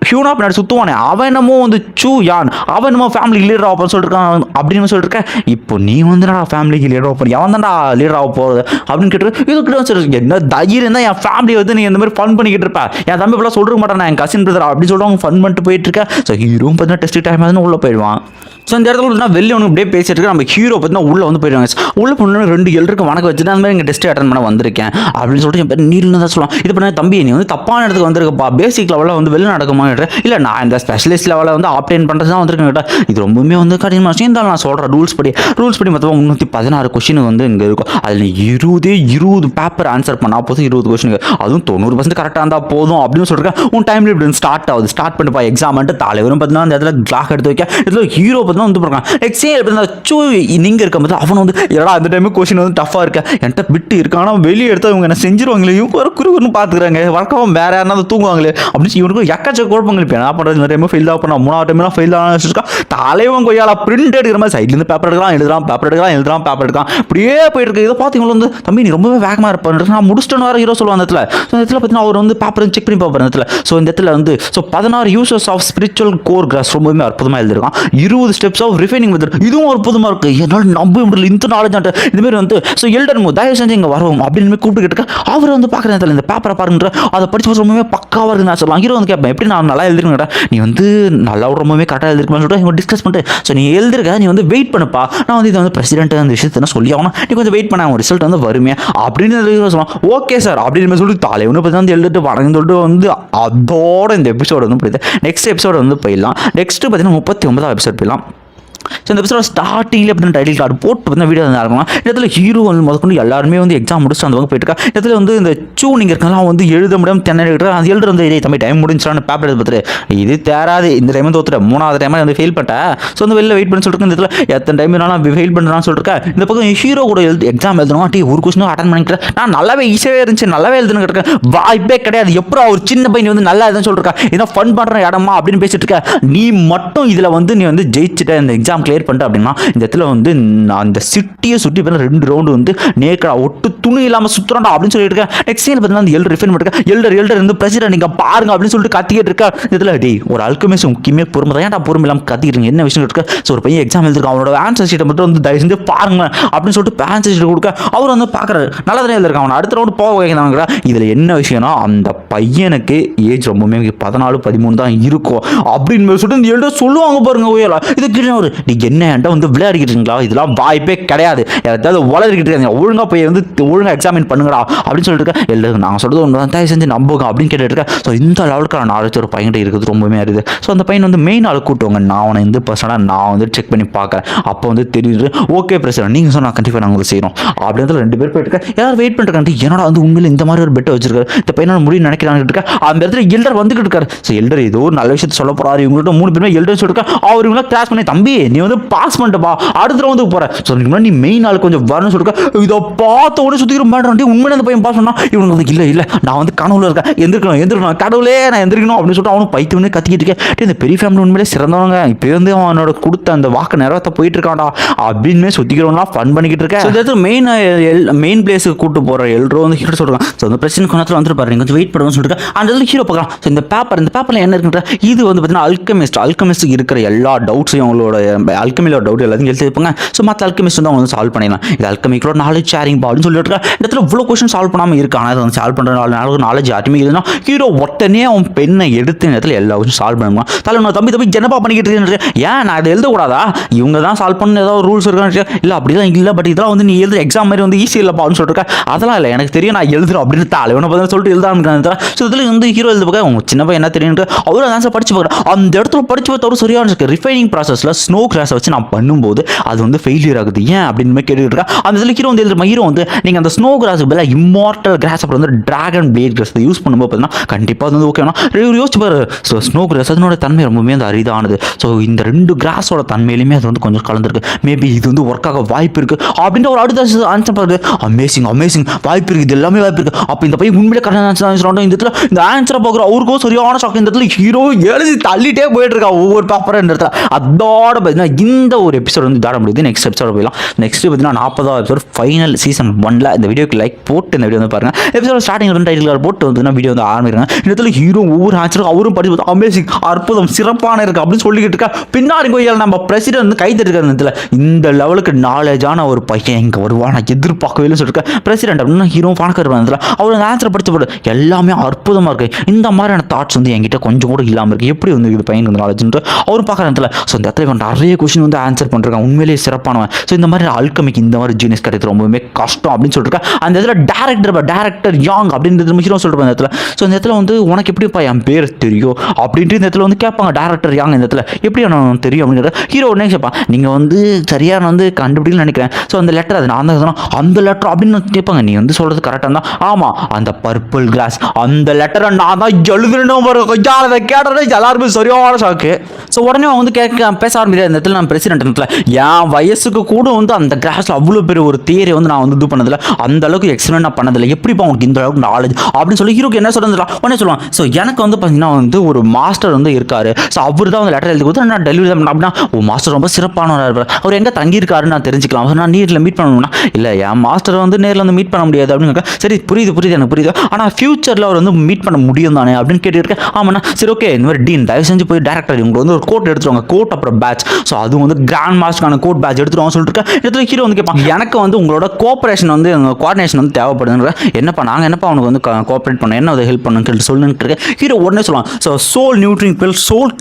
ஹியூனா பின்னாடி சுற்றுவானே அவன் என்னமோ வந்து சூ யான் அவன் என்னமோ ஃபேமிலி லீடர் ஆக சொல்லிருக்கான் அப்படின்னு சொல்லிருக்கேன் இப்போ நீ வந்து நான் ஃபேமிலிக்கு லீடர் ஆக போற? எவன் தான்டா லீடர் ஆக போகிறது அப்படின்னு கேட்டு இது கிட்ட வச்சு என்ன தைரியம் தான் என் ஃபேமிலியை வந்து நீ இந்த மாதிரி ஃபன் பண்ணிக்கிட்டு இருப்பேன் என் தம்பி இப்பெல்லாம் சொல்லிருக்க மாட்டேன்? என் கசின் பிரதர் அப்படின்னு சொல்லிட்டு அவங்க ஃபன் பண்ணிட்டு போயிட்டு இருக்கேன் ஸோ ஹீரோவும் பார்த்தீங்கன்னா டெஸ்ட் டைம் ஆகுதுன்னு உள்ளே போயிடுவான். ஸோ இந்த இடத்துல வந்து வெளியே ஒன்று அப்படியே பேசிட்டு நம்ம ஹீரோ பார்த்தீங்கன்னா உள்ளே வந்து போயிடுவாங்க. உள்ளே போன ரெண்டு எழுருக்கு வணக்கம் வச்சுட்டு அந்த மாதிரி இங்கே டெஸ்ட் அட்டன் பண்ண வந்திருக்கேன். அப்படின்னு சொல்லிட்டு என் பேர் நீர்னு தான் சொல்லுவான். இது பண்ண தம்பி நீ வந்து தப்பான இடத்துக்கு வந்திருக்கப்பா. பேசிக் லெவலில் வந்து வெளில நடக்குமா? இல்லை நான் இந்த ஸ்பெஷலிஸ்ட் லெவலில் வந்து ஆப்டைன் பண்ணுறது தான் வந்திருக்கேன். கேட்டால் இது ரொம்பவுமே வந்து கடினமாக விஷயம். இருந்தாலும் நான் சொல்கிறேன் ரூல்ஸ் படி. ரூல்ஸ் படி மொத்தமாக முந்நூற்றி பதினாறு கொஷின் வந்து இங்கே இருக்கும். அதில் இருபதே இருபது பேப்பர் ஆன்சர் பண்ணால் போதும் இருபது கொஷினுக்கு அதுவும் தொண்ணூறு பர்சன்ட் கரெக்டாக இருந்தால் போதும் அப்படின்னு சொல்கிறேன் உன் டைம்ல இப்படி ஸ்டார்ட் ஆகுது. ஸ்டார்ட் பண்ணிப்பா எக்ஸாம்ட்டு தலைவரும் பார்த்தீங்கன்னா அந்த இடத்துல கிளாக் எடுத்து வைக்க. இதில் ஹீரோ பார்த்தீங்கன்னா வந்து போகிறான் நெக்ஸ்ட் பார்த்தீங்கன்னா சூ நீங்கள் இருக்கும்போது அவன் வந்து எடா அந்த டைமு கொஷின் வந்து டஃபாக இருக்க? என்கிட்ட விட்டு இருக்கு ஆனால் வெளியே எடுத்து அவங்க என்ன செஞ்சிருவாங்களே? இவங்க ஒரு குறுகுறுன்னு பார்த்துக்கிறாங்க வழக்கம் வேறு யாருன்னா தூங்குவாங்களே? அப்படின்னு இவனுக்கு எக்கச்சக்க குழப்பங்கள் இப்போ என்ன பண்ணுறது இந்த டைம் ஃபெயில் தான் பண்ணா மூணாவது டைம்லாம் ஃபெயில் தான் வச்சுருக்கா தலைவன் கொய்யால பிரிண்ட் எடுக்கிற மாதிரி சைட்லேருந்து பேப்பர் எடுக்கலாம் எழுதுறான் பேப்பர் எடுக்கலாம் எழுதுறான் பேப்பர் எடுக்கலாம். இப்படியே போயிட்டு இருக்கு. இதை பார்த்தீங்களா வந்து தம்பி நீ ரொம்பவே வேகமாக இருப்பான் நான் முடிச்சிட்டேன்னு வர ஹீரோ சொல்லுவாங்க அந்த இடத்துல. ஸோ இந்த இடத்துல பார்த்தீங்கன்னா அவர் வந்து பேப்பர் செக் பண்ணி பார்ப்பார் அந்த இடத்துல. ஸோ இந்த இடத்துல வந்து ஸோ பதினாறு users of spiritual core grass ரொம்பவே அற்புதமாக எழுதிருக்கான் இருபது ஸ்டெப்ஸ் ஆஃப் ரிஃபைனிங் மெத்தட் இதுவும் அற்புதமாக இருக்குது என்னால் நம்ப முடியல. இந்த நாலேஜ் இந்த மாதிரி வந்து ஸோ எல்டர் மோ தயவு செஞ்சு இங்கே வரவும் அப்படின்னு கூப்பிட்டு கேட்டுக்க அவர் வந்து பார்க்குற இடத்துல இந்த பேப்பரை பாருங்கிற அதை படிச்சு ரொம்பவே பக்காவாக இருக்குன்னு நான் சொல்லலாம். ஹீரோ வந்து கேட்பேன் எப்படி நான் நல்லா எழுதிருக்கேன் நீ வந்து நல்லா ரொம்பவே கரெக்டாக எழுதிருக்கான்னு சொல்லிட்டு இவங்க டிஸ்கஸ் பண்ணிட்டு ஸோ நீ எழுதிருக்க நீ வந்து வெயிட் பண்ணுப்பா. நான் வந்து இதை வந்து பிரசிடென்ட் அந்த விஷயத்தை நான் சொல்லி ஆகணும். நீ கொஞ்சம் வெயிட் பண்ண அவன் ரிசல்ட் வந்து வருமே. அப்படின்னு சொல்லலாம் ஓகே சார் அப்படின்னு சொல்லிட்டு தலைவனு பற்றி வந்து எழுதிட்டு வணங்கன்னு சொல்லிட்டு வந்து அதோட இந்த எபிசோடு வந்து போயிடுது நெக்ஸ்ட் எபிசோடு வந்து போயிடலாம். நெக்ஸ்ட்டு பார்த்தீங்கன்னா முப்பத்தி ஒன்பதாம் எபிசோட் போயிடலாம். ஸோ இந்த எபிசோட ஸ்டார்டிங்கில் அப்படின்னு டைட்டில் கார்டு போட்டு வந்து வீடியோ வந்து இருக்கும் இடத்துல ஹீரோ வந்து முதற்கொண்டு எல்லாருமே வந்து எக்ஸாம் முடிச்சு அந்த பக்கம் போயிட்டு இடத்துல வந்து இந்த சூனிங் இருக்கலாம் அவன் வந்து எழுத முடியாமல் தென்னை எடுக்கிற அந்த எழுதுற வந்து இதே தம்பி டைம் முடிஞ்சான்னு பேப்பர் எடுத்து பார்த்துட்டு இது தேராது. இந்த டைம் வந்து ஒருத்தர் மூணாவது டைம் வந்து ஃபெயில் பண்ணிட்டேன் ஸோ வந்து வெளில வெயிட் பண்ணி சொல்லிட்டு இந்த இடத்துல எத்தனை டைம் நான் ஃபெயில் பண்ணுறான்னு சொல்லிருக்கேன் இந்த பக்கம் ஹீரோ கூட எழுது எக்ஸாம் எழுதணும்? டீ ஒரு கொஸ்டினும் அட்டன் பண்ணிக்கிறேன். நான் நல்லாவே ஈஸியாக இருந்துச்சு. நல்லாவே எழுதுன்னு இருக்கேன். வாய்ப்பே கிடையாது. எப்போ ஒரு சின்ன பையன் வந்து நல்லா எழுதுன்னு சொல்லிருக்கேன் இதான் ஃபன் பண்ணுற இடமா அப்படின்னு பேசிட்டு இருக்க. நீ மட்டும் இதில் வந்து நீ வந்து ஜெயிச்சுட்ட இந்த எக்ஸாம் கிளியர் பண்ணிட்டேன் அப்படின்னா இந்த இடத்துல வந்து நான் அந்த சிட்டியை சுற்றி பண்ண ரெண்டு ரவுண்டு வந்து நேக்கடா ஒட்டு துணி இல்லாமல் சுற்றுறாண்டா அப்படின்னு சொல்லிட்டு இருக்கேன் நெக்ஸ்ட் சீன் பார்த்தீங்கன்னா அந்த எல்டர் ரிஃபைன் பண்ணிருக்கேன் எல்டர் எல்டர் வந்து பிரசிடென்ட் நீங்கள் பாருங்க அப்படின்னு சொல்லிட்டு கத்திக்கிட்டு இருக்கா. இதில் டே ஒரு அல்கமிஸ் முக்கியமே பொறுமை தான். ஏன்டா பொறுமை இல்லாமல் கத்திக்கிட்டு என்ன விஷயம் இருக்கு? ஸோ ஒரு பையன் எக்ஸாம் எழுதிருக்கான். அவனோட ஆன்சர் ஷீட்டை மட்டும் வந்து தயவு செஞ்சு பாருங்க அப்படின்னு சொல்லிட்டு ஆன்சர் ஷீட் கொடுக்க. அவர் வந்து பார்க்குறாரு நல்லா தானே எழுதிருக்கான் அவன். அடுத்த ரவுண்டு போக வைக்கிறாங்க இதில் என்ன விஷயம்னா அந்த பையனுக்கு ஏஜ் ரொம்பவுமே பதினாலு பதிமூணு தான் இருக்கும். அப்படின்னு சொல்லிட்டு இந்த எழுத சொல்லுவாங்க பாருங்க ஓயலா. இது கீழே ஒரு நீ என்ன என்கிட்ட வந்து விளையாடிக்கிட்டு இருக்கீங்களா இதெல்லாம் வாய்ப்பே கிடையாது. ஏதாவது வளர்க்கிட்டு இருக்காங்க ஒழுங்காக போய் வந்து ஒழுங்காக எக்ஸாமின் பண்ணுங்கடா அப்படின்னு சொல்லிட்டு இருக்கேன் இல்லை நான் சொல்கிறது ஒன்று தான் தயவு செஞ்சு நம்புங்க அப்படின்னு கேட்டுட்டு இருக்கேன் ஸோ இந்த லெவலுக்கு நாலேஜ் ஒரு பையன்கிட்ட இருக்குது ரொம்பவே இருக்குது ஸோ அந்த பையன் வந்து மெயின் ஆள் கூட்டுவாங்க நான் அவனை வந்து பர்சனாக நான் வந்து செக் பண்ணி பார்க்குறேன். அப்போ வந்து தெரியுது ஓகே பிரச்சனை நீங்கள் சொன்னால் கண்டிப்பாக நாங்கள் உங்களுக்கு செய்கிறோம் அப்படின்றதுல ரெண்டு பேர் போயிட்டு இருக்கேன் யாரும் வெயிட் பண்ணுறாங்க என்னடா வந்து உண்மையில் இந்த மாதிரி ஒரு பெட்டை வச்சிருக்காரு இந்த பையனால் முடியும் நினைக்கிறான்னு இருக்க. அந்த இடத்துல எல்டர் வந்துகிட்டு இருக்காரு. ஸோ எல்டர் ஏதோ ஒரு நல்ல விஷயத்த சொல்ல போகிறாரு இவங்கள்ட்ட மூணு பேருமே எல்டர் சொல்லிருக்கேன் அவர் இவங்கள கிளாஸ் பண்ணி தம்பி நீ வந்து பாஸ் பண்ணிட்டப்பா அடுத்த ரவுண்டுக்கு போற. ஸோ அதுக்கு முன்னாடி நீ மெயின் ஆள் கொஞ்சம் வரணும்னு சொல்லிருக்க. இதை பார்த்த உடனே சுத்திக்கிற மாட்டேன் உண்மையில அந்த பையன் பாஸ் பண்ணா இவனுக்கு வந்து இல்லை இல்லை. நான் வந்து கனவுல இருக்கேன். எந்திரிக்கணும் எந்திரிக்கணும். கடவுளே நான் எந்திரிக்கணும் அப்படின்னு சொல்லிட்டு அவனும் பைத்தியம்னே கத்திக்கிட்டு இருக்கேன். டேய், இந்த பெரிய ஃபேமிலி உண்மையிலே சிறந்தவங்க. இப்போ வந்து அவனோட கொடுத்த அந்த வாக்கு நேரத்தை போயிட்டு இருக்கான்டா. அப்படின்னு சுத்திக்கிறவங்களாம் ஃபன் பண்ணிக்கிட்டு இருக்கேன். ஸோ இந்த மெயின் மெயின் பிளேஸுக்கு கூட்டு போற எல்ரோ வந்து ஹீரோ சொல்றாங்க ஸோ அந்த பிரச்சனை கொஞ்சத்தில் வந்துட்டு பாருங்க கொஞ்சம் வெயிட் பண்ணுவோம்னு சொல்லிட்டு அந்த இடத்துல ஹீரோ பார்க்கலாம் ஸோ இந்த பேப்பர் இந்த பேப்பரில் என்ன இருக்குன்ற இது வந்து பார்த்தீங்கன்னா அல்கமிஸ்ட் அல்கமிஸ்ட்டுக்கு இருக்கிற எல்லா டவுட்ஸையும் அவங்களோட அல்கமியில் டவுட் எல்லாத்தையும் எழுதி வைப்பாங்க ஸோ மற்ற அல்கமிஸ்ட் வந்து அவங்க வந்து சால்வ் பண்ணிடலாம். இது அல்கமிக்கோட நாலேஜ் ஷேரிங் பால்னு சொல்லிட்டு இருக்கா. இடத்துல இவ்வளோ கொஸ்டின் சால்வ் பண்ணாமல் இருக்கு ஆனால் அதை வந்து சால்வ் பண்ணுற நாலு நாலேஜ் யாருமே இல்லைன்னா ஹீரோ ஒட்டனே அவன் பெண்ணை எடுத்து நேரத்தில் இடத்துல எல்லா கொஸ்டின் சால்வ் பண்ணுவான். தலை நான் தம்பி தம்பி ஜனப்பா பண்ணிக்கிட்டு இருக்கேன் ஏன் நான் இதை எழுதக்கூடாதா? இவங்க தான் சால்வ் பண்ண ஏதாவது ரூல்ஸ் இருக்கான்னு இல்லை அப்படிலாம் இல்லை பட் இதெல்லாம் வந்து நீ எழுதுற எக்ஸாம் மாதிரி வந்து ஈஸி இல்லைப்பான்னு சொல்லிருக்கேன் அதெல்லாம் இல்லை எனக்கு தெரியும் நான் எழுதுறேன் அப்படின்னு தலைவனை பார்த்தா சொல்லிட்டு எழுதான்னு ஸோ இதில் வந்து ஹீரோ எழுத பார்க்க அவங்க சின்ன பையன் என்ன தெரியும் அவரும் ஆன்சர் படிச்சு பார்க்குறேன். அந்த இடத்துல படிச்சு பார்த்தவரும் சரியான இருக்கு ரிஃபைனிங் ப்ராசஸில் ஸ்னோ கிளாஸை வச்சு நான் பண்ணும்போது அது வந்து ஃபெயிலியர் ஆகுது. ஏன் அப்படின்னு மாதிரி இருக்கா? அந்த இதில் ஹீரோ வந்து எழுதுற ஹீரோ வந்து நீங்கள் அந்த ஸ்னோ கிராஸுக்கு பதிலாக இம்மார்டல் கிராஸ் அப்புறம் வந்து டிராகன் பிளேட் கிராஸ் யூஸ் பண்ணும்போது பார்த்தீங்கன்னா கண்டிப்பாக அது வந்து ஓகேனா யோசிச்சு பாரு. ஸோ ஸ்னோ கிராஸ் அதனோட தன்மை ரொம்பவே அந்த அரிதானது. ஸோ இந்த ரெண்டு கிராஸோட தன்மையிலுமே அது வந்து கொஞ்சம் கலந்துருக்கு. மேபி இது வந்து ஒர்க் ஆக வாய்ப்பு இருக்குது அப்படின்ற ஒரு அடுத்த ஆன்சர் பாருது அமேசிங் அமேசிங் வாய்ப்பு இருக்குது இது எல்லாமே வாய்ப்பு இருக்குது அப்போ இந்த பையன் உண்மையிலே கரெக்டாக ஆன்சர் ஆன்சர் இந்த இடத்துல இந்த ஆன்சரை பார்க்குற அவருக்கும் சரியான ஷாக் இந்த இடத்துல ஹீரோ எழுதி தள்ளிட்டே போயிட்டு இருக்கா. ஒவ்வொரு பேப்பரும் இந்த இடத்துல. அதோட பார்த்தீங்கன்னா இந்த ஒரு எபிசோட் வந்து தாட முடியுது நெக்ஸ்ட் எபிசோட போயிடலாம். நெக்ஸ்ட் பார்த்தீங்கன்னா நாற்பதாவது எபிசோட் ஃபைனல் சீசன் ஒன்ல இந்த வீடியோக்கு லைக் போட்டு இந்த வீடியோ வந்து பாருங்க. எபிசோட ஸ்டார்டிங் வந்து டைட்டில் போட்டு வந்து வீடியோ வந்து ஆரம்பிக்கிறாங்க இந்த இடத்துல ஹீரோ ஒவ்வொரு ஆன்சரும் அவரும் படிச்சு பார்த்தா அமேசிங் அற்புதம் சிறப்பான இருக்கு அப்படின்னு சொல்லிக்கிட்டு இருக்கா. பின்னாடி கோயில் நம்ம பிரசிடென்ட் வந்து கை இந்த இந்த லெவலுக்கு நாலேஜான ஒரு பையன் இங்கே வருவான் நான் எதிர்பார்க்கவே இல்லை சொல்லிருக்கேன் பிரசிடென்ட் அப்படின்னா ஹீரோ பணக்கார இடத்துல அவர் அந்த ஆன்சர் படிச்சு போடு எல்லாமே அற்புதமாக இருக்கு. இந்த மாதிரியான தாட்ஸ் வந்து என்கிட்ட கொஞ்சம் கூட இல்லாமல் இருக்கு. எப்படி வந்து இது பையன் வந்து நாலேஜ்ன்ட்டு அவரும் பார்க்குற இடத்துல. ஸோ இந்த இடத்துல நிறைய நிறைய கொஷின் வந்து ஆன்சர் பண்ணிருக்கான் உண்மையிலேயே சிறப்பானவன். ஸோ இந்த மாதிரி அல்கமிக்கு இந்த மாதிரி ஜீனியஸ் கிடைக்கிறது ரொம்பவுமே கஷ்டம் அப்படின்னு சொல்லிருக்கேன் அந்த இடத்துல டேரக்டர் டேரக்டர் யாங் அப்படின்றது ஹீரோ சொல்லிட்டு அந்த இடத்துல ஸோ இந்த இடத்துல வந்து உனக்கு எப்படிப்பா என் பேர் தெரியும்? அப்படின்ட்டு இந்த இடத்துல வந்து கேட்பாங்க டேரக்டர் யாங் இந்த இடத்துல. எப்படி எனக்கு தெரியும் அப்படின்றத ஹீரோ உடனே கேட்பான் நீங்கள் வந்து சரியான வந்து கண்டுபிடிக்கல நினைக்கிறேன். ஸோ அந்த லெட்டர் அது நான் தான் அந்த லெட்டர் அப்படின்னு கேட்பாங்க நீ வந்து சொல்கிறது கரெக்டாக தான் ஆமாம் அந்த பர்பிள் கிளாஸ் அந்த லெட்டரை நான் தான் எழுதுனோம் பாருங்க கொஞ்சம் அதை கேட்டதே எல்லாருமே சரியான ஷாக்கு ஸோ உடனே அவன் வந்து கேட்க பேச ஆரம்பிக்கிற இடத்துல நான் பிரசிடென்ட் இடத்துல என் வயசுக்கு கூட வந்து அந்த கிளாஸில் அவ்வளோ பெரிய ஒரு தியரி வந்து நான் வந்து இது பண்ணதில்ல. அந்த அளவுக்கு எக்ஸ்பிளைன் நான் பண்ணதில்லை. எப்படிப்பா உனக்கு இந்த அளவுக்கு நாலேஜ் அப்படின்னு சொல்லி ஹீரோக்கு என்ன சொல்றது உடனே சொல்லுவான் ஸோ எனக்கு வந்து பார்த்தீங்கன்னா வந்து ஒரு மாஸ்டர் வந்து இருக்காரு. ஸோ அவர் தான் வந்து லெட்டர் எழுதி கொடுத்து நான் டெலிவரி தான் அப்படின்னா ஓ மாஸ்டர் ரொம்ப சிறப்பானவராக இருப்பார். அவர் எங்கே தங்கியிருக்காருன்னு நான் தெரிஞ்சுக்கலாம். அவர் நான் நேரில் மீட் பண்ணணும்னா? இல்லை என் மாஸ்டர் வந்து நேரில் வந்து மீட் பண்ண முடியாது. அப்படின்னு சரி புரியுது புரியுது எனக்கு புரியுது. ஆனால் ஃபியூச்சரில் அவர் வந்து மீட் பண்ண முடியும் தானே? அப்படின்னு கேட்டுருக்கேன் ஆமாண்ணா சரி ஓகே இந்த மாதிரி டீன் தயவு செஞ்சு போய் டேரக்டர் உங்களுக்கு வந்து ஒரு கோட் எடுத்துருவாங்க கோட் அப்புறம் பேட்ச் ஸோ அது வந்து கிராண்ட் மாஸ்டருக்கான கோட் பேட்ச் எடுத்துருவாங்க சொல்லிட்டு இருக்கேன் இடத்துல ஹீரோ வந்து கேட்பான் எனக்கு வந்து உங்களோட கோஆப்ரேஷன் வந்து கோஆர்டினேஷன் வந்து தேவைப்படுதுன்ற என்னப்பா நாங்கள் என்னப்பா அவனுக்கு வந்து கோஆப்ரேட் பண்ண என்ன அதை ஹெல்ப் பண்ணுன்னு சொல்லிட்டு இருக்கேன் ஹீரோ உடனே சொல்லுவான். So soul nurturing pill soul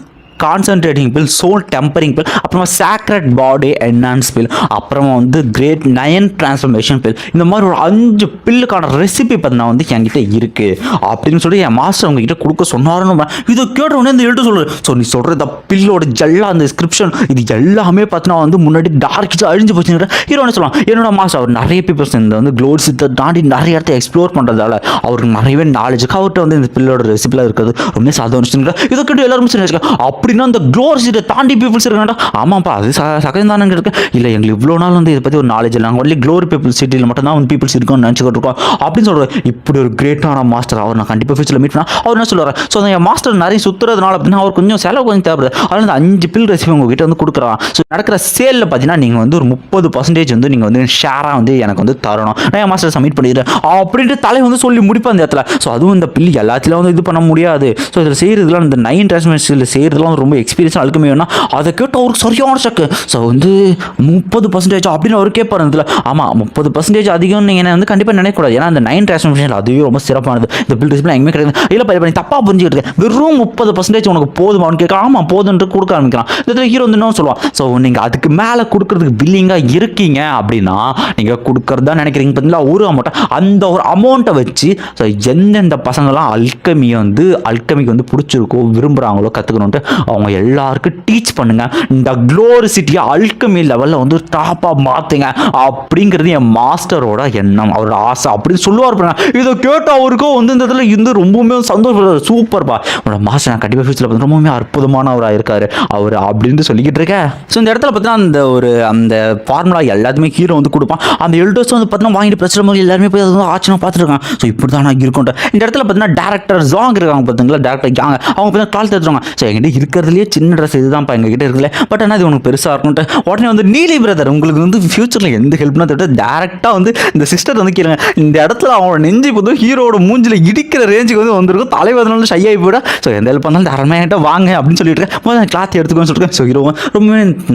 concentrating pill soul tempering pill அப்புறமா சேக்ரட் பாடி என்ஹான்ஸ் பில் அப்புறமா வந்து கிரேட் நயன் டிரான்ஸ்ஃபர்மேஷன் பில் இந்த மாதிரி ஒரு அஞ்சு பில்லுக்கான ரெசிபி பார்த்தீங்கன்னா வந்து என்கிட்ட இருக்குது அப்படின்னு சொல்லி என் மாஸ்டர் உங்ககிட்ட கொடுக்க சொன்னாருன்னு இதை கேட்ட உடனே இந்த எழுத்து சொல்கிறேன் ஸோ நீ சொல்கிற இந்த பில்லோட ஜெல்லா அந்த டிஸ்கிரிப்ஷன் இது எல்லாமே பார்த்தீங்கன்னா வந்து முன்னாடி டார்க் அழிஞ்சு போச்சுங்கிற ஹீரோ என்ன என்னோட மாஸ்டர் அவர் நிறைய பீப்பிள்ஸ் இந்த வந்து க்ளோர் சித்தை தாண்டி நிறைய இடத்த எக்ஸ்ப்ளோர் பண்ணுறதால அவருக்கு நிறையவே நாலேஜுக்கு அவர்கிட்ட வந்து இந்த பில்லோட ரெசிபிலாம் இருக்கிறது. ரொம்ப சாதாரண இதை கேட்டு எல்லாரும் சரி வச்சுக்க அப்படின்னா அந்த க்ளோர்ஸ் இதை தாண்டி பீப்புள்ஸ் இருக்காண்டா ஆமாப்பா அது ச சகஜம் தானே இருக்கு. இல்லை எங்களுக்கு இவ்வளோ நாள் வந்து இதை பற்றி ஒரு நாலேஜ் இல்லை நாங்கள் ஒன்லி க்ளோரி பீப்புள் சிட்டியில் மட்டும் தான் வந்து பீப்புள்ஸ் இருக்கும்னு நினச்சிக்கிட்டு இருக்கோம். அப்படின்னு சொல்கிறேன் இப்படி ஒரு கிரேட்டான மாஸ்டர் அவர் நான் கண்டிப்பாக ஃபியூச்சரில் மீட் பண்ணால் அவர் என்ன சொல்லுவார் ஸோ என் மாஸ்டர் நிறைய சுற்றுறதுனால அப்படின்னா அவர் கொஞ்சம் செலவு கொஞ்சம் தேவைப்படுது. அதனால் அந்த அஞ்சு பில் ரெசிபி உங்ககிட்ட வந்து கொடுக்குறான். ஸோ நடக்கிற சேலில் பார்த்தீங்கன்னா நீங்கள் வந்து ஒரு முப்பது பர்சன்டேஜ் வந்து நீங்கள் வந்து ஷேராக வந்து எனக்கு வந்து தரணும். நான் என் மாஸ்டர் சப்மிட் பண்ணிடுறேன் அப்படின்ட்டு தலை வந்து சொல்லி முடிப்பேன் அந்த இடத்துல. ஸோ அதுவும் இந்த பில் எல்லாத்திலும் வந்து இது பண்ண முடியாது. ஸோ இதில் செய்கிறதுலாம் இந்த நைன் டிரான்ஸ்மிஷனில் செய்கிறதுலாம் ரொம்ப எக்ஸ்பீரியன்ஸ் அழுக்கமே வேணும் அதை கேட்டு அவருக்கு சரியான ஷக்கு ஸோ வந்து முப்பது பர்சன்டேஜ் அப்படின்னு அவர் கேட்பார் இதில். ஆமாம் முப்பது பர்சன்டேஜ் அதிகம் நீங்கள் வந்து கண்டிப்பாக நினைக்கக்கூடாது. ஏன்னா அந்த நைன் டிரான்ஸ்மிஷன் அதுவே ரொம்ப சிறப்பானது. இந்த பில் டிஸ்பிளே எங்கேயுமே கிடையாது. இல்லை பையன் நீ தப்பாக புரிஞ்சுக்கிட்டு வெறும் முப்பது பர்சன்டேஜ் உனக்கு போதுமான்னு கேட்க ஆமாம் போதுன்ட்டு கொடுக்க ஆரம்பிக்கலாம் இதில் ஹீரோ வந்து என்ன சொல்லுவான். ஸோ நீங்கள் அதுக்கு மேலே கொடுக்குறதுக்கு வில்லிங்காக இருக்கீங்க அப்படின்னா நீங்கள் கொடுக்குறதா நினைக்கிறீங்க பார்த்தீங்களா ஒரு அமௌண்ட்டை அந்த ஒரு அமௌண்ட்டை வச்சு ஸோ எந்தெந்த பசங்களாம் அல்கமியை வந்து அல்கமிக்கு வந்து பிடிச்சிருக்கோ விரும்புகிறாங்களோ கற்றுக்கணுன்ட்டு அவங்க எல்லாருக்கும் டீச் பண்ணுங்க. இந்த க்ளோரிசிட்டியை அல்கமி லெவலில் வந்து டாப்பாக மாற்றுங்க அப்படிங்கிறது என் மாஸ்டரோட எண்ணம் அவரோட ஆசை. அப்படின்னு சொல்லுவார் பாருங்க. இதை கேட்டு அவருக்கும் வந்து இந்த இதில் இருந்து ரொம்பவுமே சந்தோஷப்படுறாரு சூப்பர்ப்பா உங்களோட மாஸ்டர் நான் கண்டிப்பாக ஃபியூச்சரில் பார்த்து ரொம்பவுமே அற்புதமானவராக இருக்கார். அவர் அப்படின்னு சொல்லிக்கிட்டு இருக்கேன். ஸோ இந்த இடத்துல பார்த்தீங்கன்னா அந்த ஒரு அந்த ஃபார்முலா எல்லாத்துமே ஹீரோ வந்து கொடுப்பான். அந்த எல்டர்ஸ் வந்து பார்த்தீங்கன்னா வாங்கிட்டு பிரச்சனை போது எல்லாருமே போய் அதை வந்து ஆச்சரியம் பார்த்துருக்காங்க. ஸோ இப்படி தான் நான் இருக்கும்ட்டு இந்த இடத்துல பார்த்தீங்கன்னா டேரக்டர் ஜாங் இருக்காங்க பார்த்தீங்களா? டேரக்டர் ஜாங் அவங்க பார்த்தீங்கன்னா கால் தருவாங்க ஸோ எங்கிட்ட இருக்கு? இருக்கிறதுலேயே சின்ன ட்ரெஸ் இதுதான்ப்பா எங்ககிட்ட இருக்குல்ல பட் ஆனால் இது உனக்கு பெருசாக இருக்கும்ட்டு. உடனே வந்து நீலி பிரதர் உங்களுக்கு வந்து ஃபியூச்சரில் எந்த ஹெல்ப்னா தவிர டேரெக்டாக வந்து இந்த சிஸ்டர் வந்து கேளுங்க இந்த இடத்துல அவனோட நெஞ்சு வந்து ஹீரோட மூஞ்சில் இடிக்கிற ரேஞ்சுக்கு வந்து வந்திருக்கும். தலைவதனால ஷையாகி ஷை போயிடா. ஸோ எந்த ஹெல்ப் பண்ணாலும் தாராளமாக வாங்க அப்படின்னு சொல்லிட்டு இருக்கேன். கிளாத் எடுத்துக்கோன்னு சொல்லிட்டு ஸோ ஹீரோ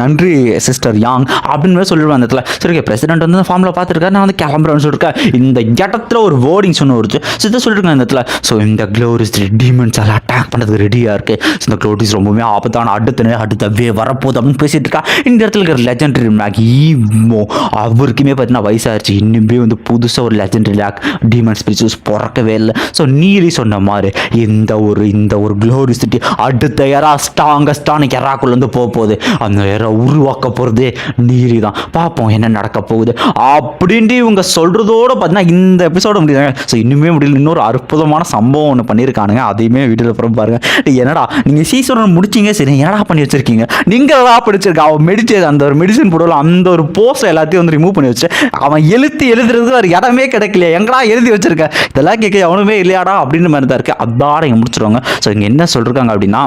நன்றி சிஸ்டர் யாங் அப்படின்னு சொல்லிடுவேன் அந்த இடத்துல. சரி ஓகே பிரசிடென்ட் வந்து ஃபார்மில் பார்த்துருக்காரு. நான் வந்து கிளம்புறேன்னு சொல்லியிருக்கேன் இந்த இடத்துல ஒரு வேர்டிங் சொன்ன ஒரு ஸோ இதை சொல்லியிருக்கேன் இந்த இடத்துல. ஸோ இந்த க்ளோரிஸ் டீமன்ஸ் எல்லாம் அட்டாக் பண்ணுறதுக்கு ரெடியாக இருக்குது இந்த க்ளோரிஸ் ரொம்பவே ஆபத்தான அடுத்த நே- அடுத்த வே வரப்போகுது அப்படின்னு பேசிட்டு இருக்கா. இந்த இடத்துல இருக்கிற லெஜண்டரி மேக் ஈமோ அவருக்குமே பார்த்தீங்கன்னா வயசாயிருச்சு. இன்னுமே வந்து புதுசாக ஒரு லெஜண்டரி லேக் டீமன் ஸ்பிரிச்சுவல்ஸ் பிறக்கவே இல்லை. ஸோ நீரி சொன்ன மாதிரி இந்த ஒரு இந்த ஒரு க்ளோரிசிட்டி அடுத்த எரா ஸ்ட்ராங்கஸ்டான எராக்குள்ளேருந்து போக போகுது அந்த எரா உருவாக்க போகிறதே நீரி தான். பார்ப்போம் என்ன நடக்க போகுது. அப்படின்ட்டு இவங்க சொல்கிறதோட பார்த்தீங்கன்னா இந்த எபிசோட முடியுது. ஸோ இன்னுமே முடியல. இன்னொரு அற்புதமான சம்பவம் ஒன்று பண்ணியிருக்கானுங்க. அதையுமே வீடியோவில் அப்புறம் பாருங்கள் என்னடா நீங்கள் சீசன் முடிச்சீங்க சரி என்னடா பண்ணி வச்சிருக்கீங்க? நீங்கள் தான் படிச்சிருக்க? அவன் மெடிச்சேது அந்த ஒரு மெடிசன் போடல அந்த ஒரு போஸ்ட் எல்லாத்தையும் வந்து ரிமூவ் பண்ணி வச்சு அவன் எழுத்து எழுதுறதுக்கு ஒரு இடமே கிடைக்கலையே. எங்கடா எழுதி வச்சிருக்க? இதெல்லாம் கேட்க எவனுமே இல்லையாடா அப்படின்னு மாதிரி தான் இருக்கு. அதாட இங்கே முடிச்சிருவாங்க. ஸோ இங்கே என்ன சொல்லியிருக்காங்க அப்படின்னா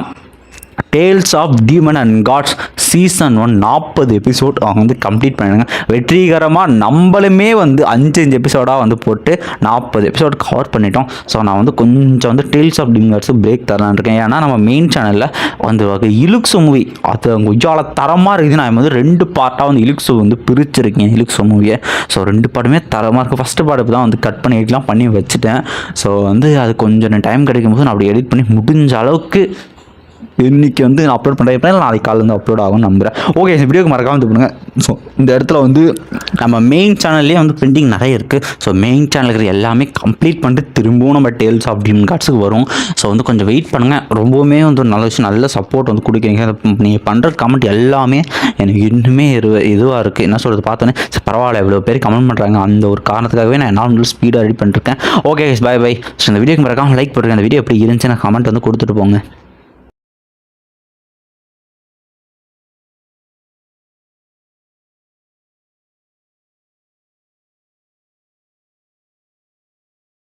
tales of demon and gods season one நாற்பது எபிசோட் அவங்க வந்து கம்ப்ளீட் பண்ணிடுங்க வெற்றிகரமாக நம்மளுமே வந்து அஞ்சு அஞ்சு எபிசோடாக வந்து போட்டு நாற்பது எபிசோட் கவர் பண்ணிட்டோம். ஸோ நான் வந்து கொஞ்சம் வந்து டேல்ஸ் ஆஃப் டீமன்ஸ் பிரேக் தரலான் இருக்கேன். ஏன்னா நம்ம மெயின் சேனலில் வந்து வகை இலுக்ஸு மூவி அது அவங்க உஜால தரமாக இருக்குது. நான் வந்து ரெண்டு பார்ட்டாக வந்து இலுக்ஸு வந்து பிரிச்சிருக்கேன் இலுக்ஸு மூவியை ஸோ ரெண்டு பாட்டுமே தரமாக இருக்குது ஃபஸ்ட்டு பாட்டு தான் வந்து கட் பண்ணி எடிட்லாம் பண்ணி வச்சுட்டேன். ஸோ வந்து அது கொஞ்சம் டைம் கிடைக்கும் போது நான் அப்படி எடிட் பண்ணி முடிஞ்ச அளவுக்கு இன்னைக்கு வந்து நான் அப்லோட் பண்ணுறேன் நாளைக்கு காலையில் வந்து அப்லோட் ஆகும் நம்புறேன். ஓகே இந்த வீடியோக்கு மறக்காம இது பண்ணுங்கள் ஸோ இந்த இடத்துல வந்து நம்ம மெயின் சேனல்லே வந்து பெண்டிங் நிறைய இருக்குது ஸோ மெயின் சேனல் இருக்கிற எல்லாமே கம்ப்ளீட் பண்ணிட்டு திரும்பவும் நம்ம டேல்ஸ் அப்படின்னு காட்ஸுக்கு வரும். ஸோ வந்து கொஞ்சம் வெயிட் பண்ணுங்கள் ரொம்பவுமே வந்து நல்ல விஷயம் நல்ல சப்போர்ட் வந்து கொடுக்குறீங்க. நீங்கள் பண்ணுற கமெண்ட் எல்லாமே எனக்கு இன்னுமே இதுவாக இருக்குது என்ன சொல்கிறது பார்த்தோன்னே சரி, பரவாயில்ல இவ்வளோ பேர் கமெண்ட் பண்ணுறாங்க அந்த ஒரு காரணத்துக்காகவே நான் என்ன ஸ்பீடாக ரெடி பண்ணிருக்கேன். ஓகே பை பை ஸோ இந்த வீடியோக்கு மறக்காமல் லைக் பண்ணுறேன் அந்த வீடியோ எப்படி இருந்துச்சு நான் கமெண்ட் வந்து கொடுத்துட்டு போங்க.